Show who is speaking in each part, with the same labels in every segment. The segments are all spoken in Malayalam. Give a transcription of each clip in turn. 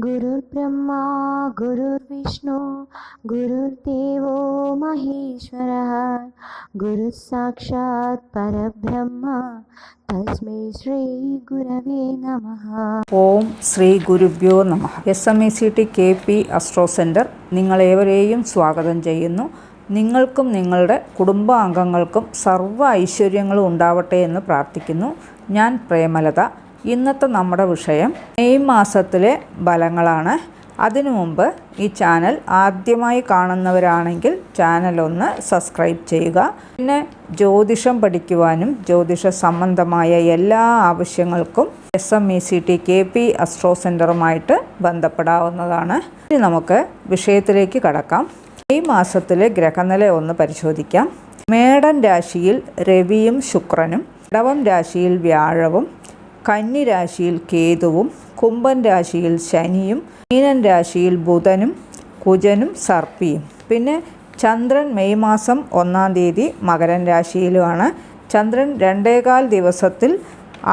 Speaker 1: गुरुर्ब्रह्मा गुरुर्विष्णु गुरुर्देवो महेश्वरः गुरुः साक्षात् परब्रह्म तस्मै श्रीगुरवे नमः
Speaker 2: ഓം ശ്രീ ഗുരുഭ്യോ നമ S M E C T K P astro centre നിങ്ങളേവരെയും സ്വാഗതം ചെയ്യുന്നു നിങ്ങൾക്കും നിങ്ങളുടെ കുടുംബാംഗങ്ങൾക്കും സർവ്വ ഐശ്വര്യങ്ങളും ഉണ്ടാവട്ടെ എന്ന് പ്രാർത്ഥിക്കുന്നു ഞാൻ പ്രേമലത ഇന്നത്തെ നമ്മുടെ വിഷയം മെയ് മാസത്തിലെ ഫലങ്ങളാണ്. അതിനു മുമ്പ് ഈ ചാനൽ ആദ്യമായി കാണുന്നവരാണെങ്കിൽ ചാനൽ ഒന്ന് സബ്സ്ക്രൈബ് ചെയ്യുക. പിന്നെ ജ്യോതിഷം പഠിക്കുവാനും ജ്യോതിഷ സംബന്ധമായ എല്ലാ ആവശ്യങ്ങൾക്കും S M E C T K P astro സെന്ററുമായിട്ട് ബന്ധപ്പെടാവുന്നതാണ്. ഇനി നമുക്ക് വിഷയത്തിലേക്ക് കടക്കാം. ഈ മാസത്തിലെ ഗ്രഹനില ഒന്ന് പരിശോധിക്കാം. മേടൻ രാശിയിൽ രവിയും ശുക്രനും ഇടവം രാശിയിൽ വ്യാഴവും കന്നി രാശിയിൽ കേതുവും കുംഭൻ രാശിയിൽ ശനിയും മീനൻ രാശിയിൽ ബുധനും കുജനും സർപ്പിയും. പിന്നെ ചന്ദ്രൻ മെയ് മാസം ഒന്നാം തീയതി മകരൻ രാശിയിലുമാണ്. ചന്ദ്രൻ രണ്ടേകാൽ ദിവസത്തിൽ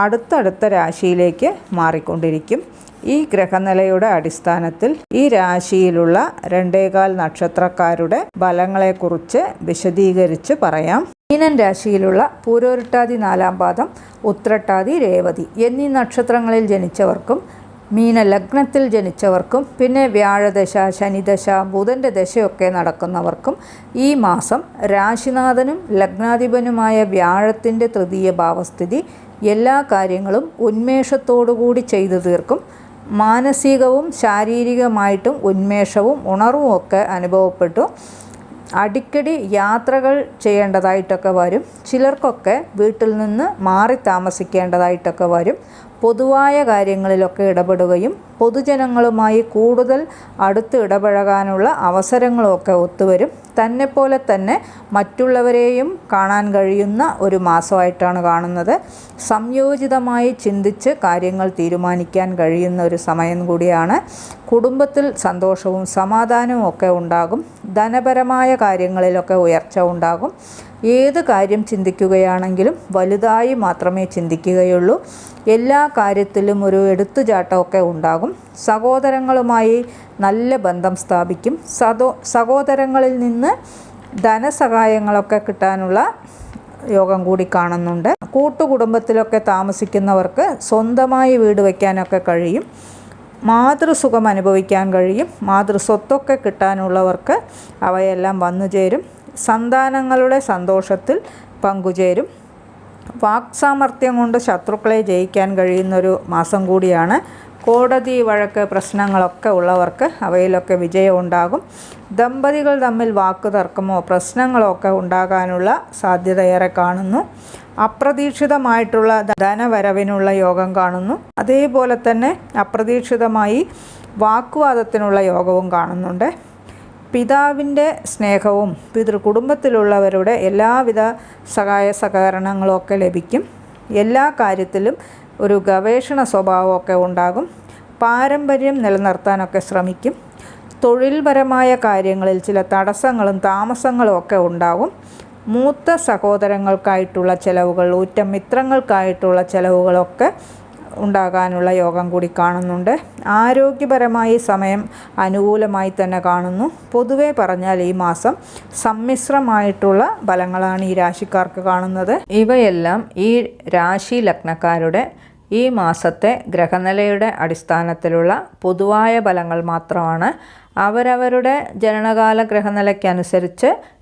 Speaker 2: അടുത്തടുത്ത രാശിയിലേക്ക് മാറിക്കൊണ്ടിരിക്കും. ഈ ഗ്രഹനിലയുടെ അടിസ്ഥാനത്തിൽ ഈ രാശിയിലുള്ള രണ്ടേകാൽ നക്ഷത്രക്കാരുടെ ബലങ്ങളെക്കുറിച്ച് വിശദീകരിച്ച് പറയാം. മീനൻ രാശിയിലുള്ള പൂരോരുട്ടാതി നാലാം പാദം ഉത്രട്ടാതി രേവതി എന്നീ നക്ഷത്രങ്ങളിൽ ജനിച്ചവർക്കും മീന ലഗ്നത്തിൽ ജനിച്ചവർക്കും പിന്നെ വ്യാഴദശ ശനിദശ ബുധന്റെ ദശയൊക്കെ നടക്കുന്നവർക്കും ഈ മാസം രാശിനാഥനും ലഗ്നാധിപനുമായ വ്യാഴത്തിന്റെ തൃതീയ ഭാവസ്ഥിതി എല്ലാ കാര്യങ്ങളും ഉന്മേഷത്തോടുകൂടി ചെയ്തു തീർക്കും. മാനസികവും ശാരീരികമായിട്ടും ഉന്മേഷവും ഉണർവും ഒക്കെ അനുഭവപ്പെട്ടു. അടിക്കടി യാത്രകൾ ചെയ്യേണ്ടതായിട്ടൊക്കെ വരും. ചിലർക്കൊക്കെ വീട്ടിൽ നിന്ന് മാറി താമസിക്കേണ്ടതായിട്ടൊക്കെ വരും. പൊതുവായ കാര്യങ്ങളിലൊക്കെ ഇടപെടുകയും പൊതുജനങ്ങളുമായി കൂടുതൽ അടുത്ത് ഇടപഴകാനുള്ള അവസരങ്ങളുമൊക്കെ ഒത്തുവരും. തന്നെപ്പോലെ തന്നെ മറ്റുള്ളവരെയും കാണാൻ കഴിയുന്ന ഒരു മാസമായിട്ടാണ് കാണുന്നത്. സംയോജിതമായി ചിന്തിച്ച് കാര്യങ്ങൾ തീരുമാനിക്കാൻ കഴിയുന്ന ഒരു സമയം കൂടിയാണ്. കുടുംബത്തിൽ സന്തോഷവും സമാധാനവും ഒക്കെ ഉണ്ടാകും. ധനപരമായ കാര്യങ്ങളിലൊക്കെ ഉയർച്ച ഉണ്ടാകും. ഏത് കാര്യം ചിന്തിക്കുകയാണെങ്കിലും വലുതായി മാത്രമേ ചിന്തിക്കുകയുള്ളൂ. എല്ലാ കാര്യത്തിലും ഒരു എടുത്തുചാട്ടമൊക്കെ ഉണ്ടാകും. സഹോദരങ്ങളുമായി നല്ല ബന്ധം സ്ഥാപിക്കും. സദോ സഹോദരങ്ങളിൽ നിന്ന് ധനസഹായങ്ങളൊക്കെ കിട്ടാനുള്ള യോഗം കൂടി കാണുന്നുണ്ട്. കൂട്ടുകുടുംബത്തിലൊക്കെ താമസിക്കുന്നവർക്ക് സ്വന്തമായി വീട് വയ്ക്കാനൊക്കെ കഴിയും. മാതൃസുഖം അനുഭവിക്കാൻ കഴിയും. മാതൃസ്വത്തൊക്കെ കിട്ടാനുള്ളവർക്ക് അവയെല്ലാം വന്നു ചേരും സന്താനങ്ങളുടെ സന്തോഷത്തിൽ പങ്കുചേരും. വാക്സാമർത്ഥ്യം കൊണ്ട് ശത്രുക്കളെ ജയിക്കാൻ കഴിയുന്നൊരു മാസം കൂടിയാണ്. കോടതി വഴക്ക് പ്രശ്നങ്ങളൊക്കെ ഉള്ളവർക്ക് അവയിലൊക്കെ വിജയം ഉണ്ടാകും ദമ്പതികൾ തമ്മിൽ വാക്ക് തർക്കമോ പ്രശ്നങ്ങളോ ഒക്കെ ഉണ്ടാകാനുള്ള സാധ്യത ഏറെ കാണുന്നു. അപ്രതീക്ഷിതമായിട്ടുള്ള ധനവരവിനുള്ള യോഗം കാണുന്നു. അതേപോലെ തന്നെ അപ്രതീക്ഷിതമായി വാക്കുവാദത്തിനുള്ള യോഗവും കാണുന്നുണ്ട്. പിതാവിന്റെ സ്നേഹവും പിതൃ കുടുംബത്തിലുള്ളവരുടെ എല്ലാവിധ സഹായ സഹകരണങ്ങളൊക്കെ ലഭിക്കും. എല്ലാ കാര്യത്തിലും ഒരു ഗവേഷണ സ്വഭാവമൊക്കെ ഉണ്ടാകും. പാരമ്പര്യം നിലനിർത്താനൊക്കെ ശ്രമിക്കും. തൊഴിൽപരമായ കാര്യങ്ങളിൽ ചില തടസ്സങ്ങളും താമസങ്ങളും ഒക്കെ ഉണ്ടാകും. മൂത്ത സഹോദരങ്ങൾക്കായിട്ടുള്ള ചിലവുകൾ ഊറ്റ മിത്രങ്ങൾക്കായിട്ടുള്ള ചിലവുകളൊക്കെ ഉണ്ടാകാനുള്ള യോഗം കൂടി കാണുന്നുണ്ട്. ആരോഗ്യപരമായി സമയം അനുകൂലമായി തന്നെ കാണുന്നു. പൊതുവെ പറഞ്ഞാൽ ഈ മാസം സമ്മിശ്രമായിട്ടുള്ള ഫലങ്ങളാണ് ഈ രാശിക്കാർക്ക് കാണുന്നത്. ഇവയെല്ലാം ഈ രാശി ലഗ്നക്കാരുടെ ഈ മാസത്തെ ഗ്രഹനിലയുടെ അടിസ്ഥാനത്തിലുള്ള പൊതുവായ ഫലങ്ങൾ മാത്രമാണ്. അവരവരുടെ ജനനകാല ഗ്രഹനിലയ്ക്കനുസരിച്ച്